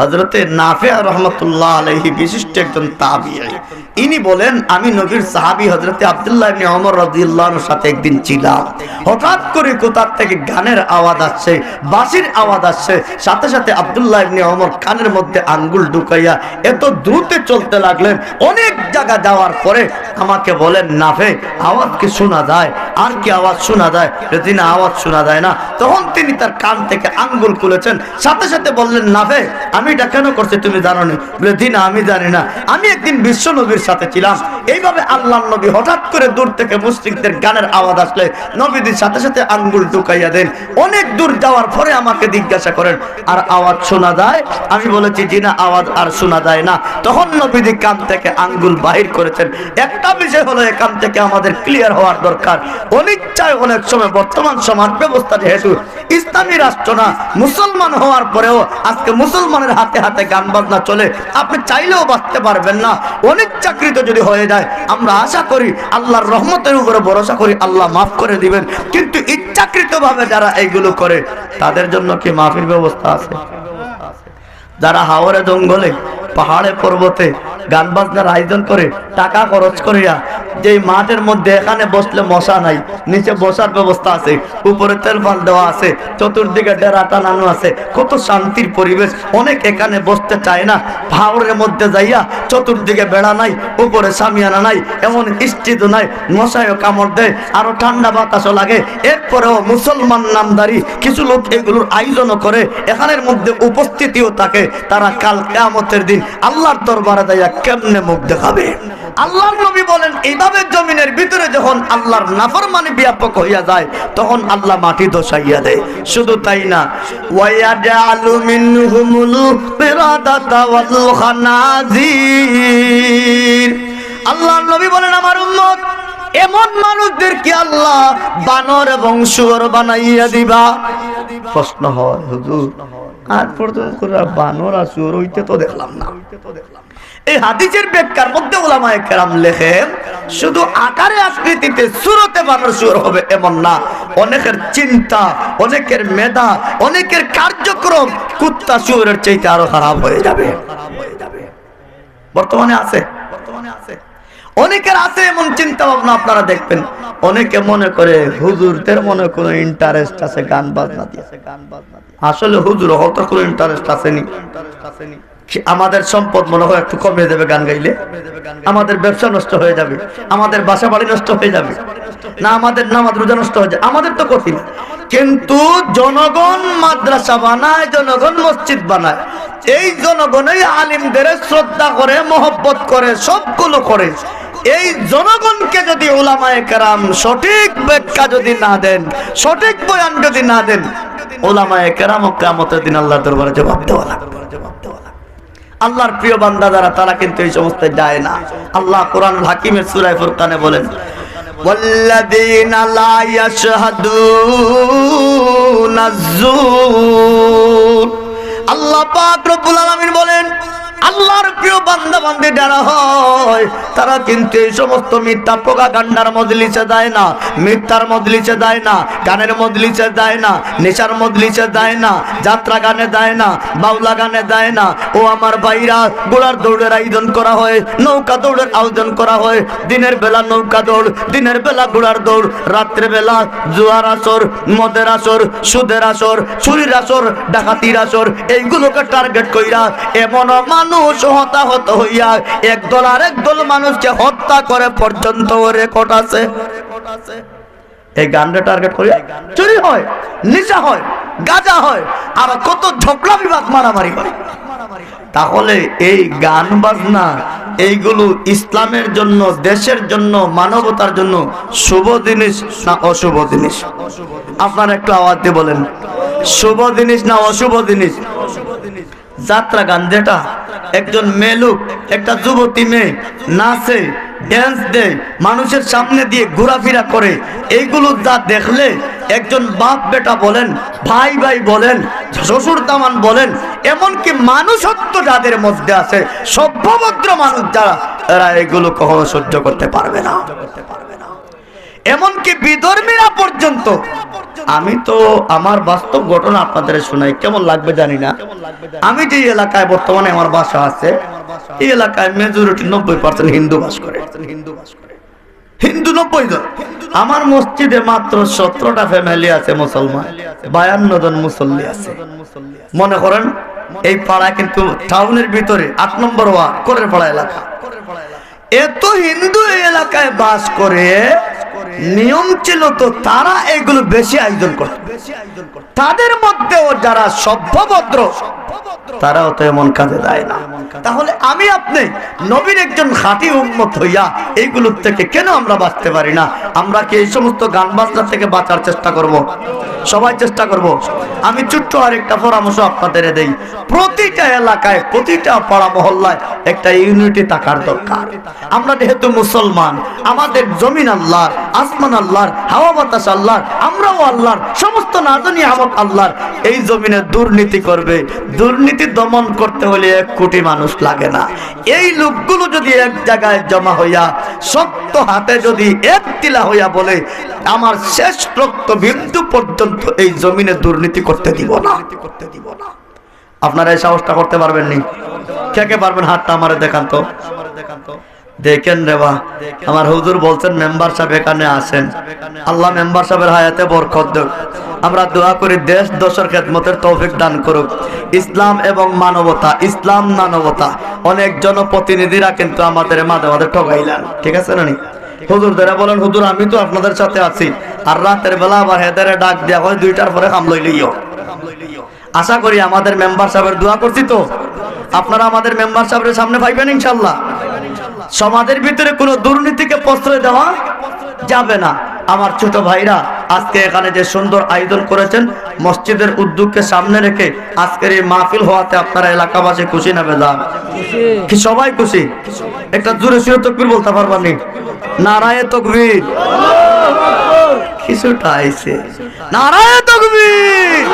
হজরতে নাফিয়া রহমতুল্লাহ আলহি বিশিষ্ট একজন তাবিয়াই ইনি বলেন, আমি নবীর সাহাবি হজরতে আবদুল্লাহ ইবনে ওমর সাথে একদিন ছিলাম। হঠাৎ করে কোথার থেকে গানের আওয়াজ আসছে, বাঁশির আওয়াজ আসছে। সাথে সাথে আবদুল্লাহ ইবনে ওমর কানের মধ্যে আঙ্গুল ঢুকাইয়া এত দ্রুত চলতে লাগলেন। অনেক জায়গা যাওয়ার পরে আমাকে বলেন নাফে আওয়াজ কি শোনা যায়? আর কি আওয়াজ শোনা যায়? যদি না আওয়াজ শোনা যায় না? তখন তিনি তার কান থেকে আঙ্গুল খুলেছেন। সাথে সাথে বললেন নাফে আমি এটা কেন করছি তুমি জানো না বলে দিন আমি জানি না। আমি একদিন বিশ্ব নবীর সাথে ছিলাম। এইভাবে আল্লাহ নবী হঠাৎ করে দূর থেকে মুসলিকদের গানের আওয়াজ আসলে নবীদের সাথে সাথে আঙ্গুল ঢুকাইয়া দেন। অনেক দূর যাওয়ার পরে আমাকে জিজ্ঞাসা করেন, আর আওয়াজ শোনা যায়? আমি বলেছি, জি না, আওয়াজ আর শোনা যায় না। তখন নবীদি কান থেকে আঙ্গুল বাহির করেছেন। একটা বিষয় হলো এখান থেকে আমাদের ক্লিয়ার হওয়ার দরকার। অনিচ্ছায় অনেক সময় বর্তমান সমাজ ব্যবস্থা যেহেতু ইসলামী রাষ্ট্র না, মুসলমান হওয়ার পরেও আজকে মুসলমানের হাতে হাতে গান বাজনা চলে, আপনি চাইলেও বাঁচতে পারবেন না। অনিচ্ছাকৃত যদি হয়ে যায়, আমরা আশা করি আল্লাহর রহমতের উপরে ভরসা করি, আল্লাহ মাফ করে দিবেন। কিন্তু ইচ্ছাকৃত ভাবে যারা এইগুলো করে, তাদের জন্য কি মাফির ব্যবস্থা আছে? যারা হাওড়ে জঙ্গলে পাহাড়ে পর্বতে গান বাজনার আয়োজন করে টাকা খরচ করিয়া যে মাঠের মধ্যে এখানে বসলে মশা নাই, নিচে বসার ব্যবস্থা আছে, উপরে তেল ফাল দেওয়া আছে, চতুর্দিকে ডেরা টানানো আছে, কত শান্তির পরিবেশ। অনেক এখানে বসতে চায় না, ভাওরের মধ্যে যাইয়া চতুর্দিকে বেড়া নাই, উপরে সামিয়ানা নাই, এমন স্থিত নাই, মশাইও কামড় দেয়, আরও ঠান্ডা বাতাসও লাগে। এরপরেও মুসলমান নামদারি, কিছু লোক এগুলোর আয়োজনও করে, এখানের মধ্যে উপস্থিতিও থাকে, তারা কাল কেয়ামতের দিন আল্লাহর দরবারে যাইয়া কেমনে মুখ দেখাবে? আল্লাহর নবী বলেন এইভাবে জমিনের ভিতরে যখন আল্লাহর নাফরমানি ব্যাপক হইয়া যায়, তখন আল্লাহ মাটি দোষাইয়া দেয়। শুধু তাই না, ওয়ায়াজআলু মিনহুমুল ফিরাদাতা ওয়াল খানাজির। আল্লাহর নবী বলেন, আমার উম্মত এমন মানুষদেরকে আল্লাহ বানর এবং বানাইয়া দিবা। প্রশ্ন হয়, হুজুর আজ পর্যন্ত বানর আর শুয়োর হইতে তো দেখলাম না। এই হাদিসের ব্যাখ্যার মধ্যে ওলামায়ে কেরাম লেখেন, শুধু আকারে আকৃতিতে সুরতে বানর শুয়োর হবে এমন না। অনেকের চিন্তা, অনেকের মেধা, অনেকের কার্যক্রম কুত্তা শুয়োরের চাইতে আরও খারাপ হয়ে যাবে। বর্তমানে আছে? বর্তমানে আছে। অনেকের আছে এমন চিন্তা ভাবনা আপনারা দেখবেন। অনেকে মনে করে, হুজুরদের মনে কোনো ইন্টারেস্ট আছে, গান বাজনা দিয়ে। আসলে হুজুর হয়তো কোনো ইন্টারেস্ট আসেনি। আমাদের সম্পদ মনে হয় একটু কমে দেবে গান গাইলে? আমাদের ব্যবসা নষ্ট হয়ে যাবে। আমাদের বাসা বাড়ি নষ্ট হয়ে যাবে। না, আমাদের নামাজ রোজা নষ্ট হয়ে যাবে আমাদের তো কঠিন। কিন্তু জনগণ মাদ্রাসা বানায়, জনগণ মসজিদ বানায়। এই জনগণই আলিমদের শ্রদ্ধা করে, মহব্বত করে, সবগুলো করে। এই জনগণকে যদি ওলামায়ে কেরাম সঠিক ব্যাখ্যা যদি না দেন সঠিক বয়ান যদি না দেন ওলামায়ে কেরাম ও কেরামতের দিন আল্লাহ দরবারে জবাব দেওয়া লাগবে জবাব দেওয়া লাগবে আল্লাহর প্রিয় বান্দা যারা তারা কিন্তু এই সমস্ত যায় না আল্লাহ কোরআন হাকিমের সুরায় ফুরকানে বলেন والذين لا يشهدون الزور আল্লাহ পাক রব্বুল আলামিন বলেন আল্লাহর প্রিয় বান্দা বান্দি যারা হয়, তারা কিন্তু এই সমস্ত মিথ্যা প্রকাগান্ডার মজলিসে যায় না, মিথ্যার মজলিসে যায় না, গানের মজলিসে যায় না, নেশার মজলিসে যায় না, যাত্রা গানে যায় না, বাউলা গানে যায় না। ও আমার ভাইরা গোড়ার দৌড়ের আয়োজন করা হয়, নৌকা দৌড়ের আয়োজন করা হয়। দিনের বেলা নৌকা দৌড়, দিনের বেলা ঘোড়ার দৌড় রাত্রে বেলা জুয়ার আসর, মদের আসর, সুদের আসর চুরির আসর, ডাকাতির আসর, এইগুলোকে টার্গেট কইরা এমন মানুষ হতাহত হইয়া একদল আরেক দল মানুষকে হত্যা করে পর্যন্ত রেকর্ড আছে। এই গানটা টার্গেট করে। চুরি হয় নিশা হয়, গাজা হয় আর কত ঝগড়া বিবাদ মারামারি হয়। তাহলে এই গান বাজনা, এইগুলো ইসলামের জন্য, দেশের জন্য, মানবতার জন্য শুভ জিনিস না অশুভ জিনিস? আপনারা একটু আওয়াজ দিয়ে বলেন। শুভ জিনিস না অশুভ জিনিস? যাত্রা গান যেটা একজন মেলুক একটা যুবতী মেয়ে, নাচে ড্যান্স দেয়, মানুষের সামনে দিয়ে ঘোরাফেরা করে। এইগুলো যা দেখলে একজন বাপ বেটা বলেন, ভাই ভাই বলেন, শ্বশুর দামান বলেন, এমনকি মানুষত্ব যাদের মধ্যে আছে, সভ্যভদ্র মানুষ যারা, এরা এগুলো কখনো সহ্য করতে পারবে না। এমনকি বিধর্মীরা পর্যন্ত। আমি তো আমার বাস্তব ঘটনা আপনাদের শোনাই। কেমন লাগবে জানি না। আমি যে এলাকায় বর্তমানে আমার বাসা আছে, এই এলাকায় মেজরিটি নব্বই পার্সেন্ট হিন্দু বাস করে। হিন্দু বাস করে হিন্দু নব্বই জন। আমার মসজিদে মাত্র সতেরোটা ফ্যামিলি আছে মুসলমান, বায়ান্ন জন মুসল্লি আছে। মনে করেন, এই পাড়া কিন্তু টাউনের ভিতরে আট নম্বর ওয়ার্ড করের পাড়া এলাকা। এত হিন্দু এলাকায় বাস করে নিয়ম ছিল তো তারা এগুলো বেশি আয়োজন করত। তাদের মধ্যেও যারা সভ্যভদ্র তারাও তো এমন কাজে দেয় না। তাহলে আমি আপনি নবীর একজন খাঁটি উন্মত হইয়া এইগুলোর থেকে কেন আমরা বাঁচতে পারি না? আমরা কি এই সমস্ত গান বাজনা থেকে বাঁচার চেষ্টা করব। সবাই চেষ্টা করব। আমি ছোট্ট আর একটা পরামর্শ আপনাদের দেই। প্রতিটা এলাকায়, প্রতিটা পাড়া মহল্লায় একটা ইউনিটি থাকার দরকার। আমরা যেহেতু মুসলমান, আমাদের জমিন আল্লাহর, আসমান আল্লাহর, হাওয়া বাতাস আল্লাহর, আমরাও আল্লাহর, সমস্ত নাজনী আমক আল্লাহর। এই জমিনে দুর্নীতি করবে। দুর্নীতি দমন করতে হলে এক কোটি মানুষ লাগে না। এই লোকগুলো যদি এক জায়গায় জমা হইয়া সত্য হাতে যদি এক তিলা হইয়া বলে, আমার শেষ রক্ত বিন্দু পর্যন্ত এই জমিনে দুর্নীতি করতে দিব না। করতে দিব না আপনারা এই সাহসটা করতে পারবেন নি কে কে পারবেন হাতটা আমারে দেখান তো? দেখেন রে বা আমার হুজুর বলছেন, মেম্বার সাহেব এখানে আসেন আল্লাহ মেম্বার সাহেবের হায়াতে বরকত দেব আমরা দোয়া করি, দেশ দশের খেদমতের তৌফিক দান করুক। ইসলাম এবং মানবতা, ইসলাম মানবতা। অনেক জনপ্রতিনিধিরা কিন্তু আমাদের মাঝে মাঝে ঠকাইলেন। ঠিক আছে না হুজুর ধরে বলেন, হুজুর, আমি তো আপনাদের সাথে আছি। আর রাতের বেলা আবার হেদারে ডাক দেওয়া হয়, দুইটার পরে কাম লইলিও আশা করি আমাদের মেম্বার সাহেবের দোয়া করছি তো। আপনারা আমাদের মেম্বার সাহেবের সামনে পাইবেন ইনশাল্লাহ। সমাজের ভিতরে কোনো দুর্নীতিকে প্রশ্রয় দেওয়া যাবে না। আমার ছোট ভাইরা আজকে এখানে যে সুন্দর আয়োজন করেছেন মসজিদের উদ্যোগকে সামনে রেখে আজকের এই মাহফিল হওয়াতে আপনারা এলাকাবাসী খুশি না বেদাম কি সবাই খুশি? একটা জোরে সুরে তকবির বলতে পারবানি নারায়ে তকবির। কিছুটা আইছে। নারায়ে তকবির।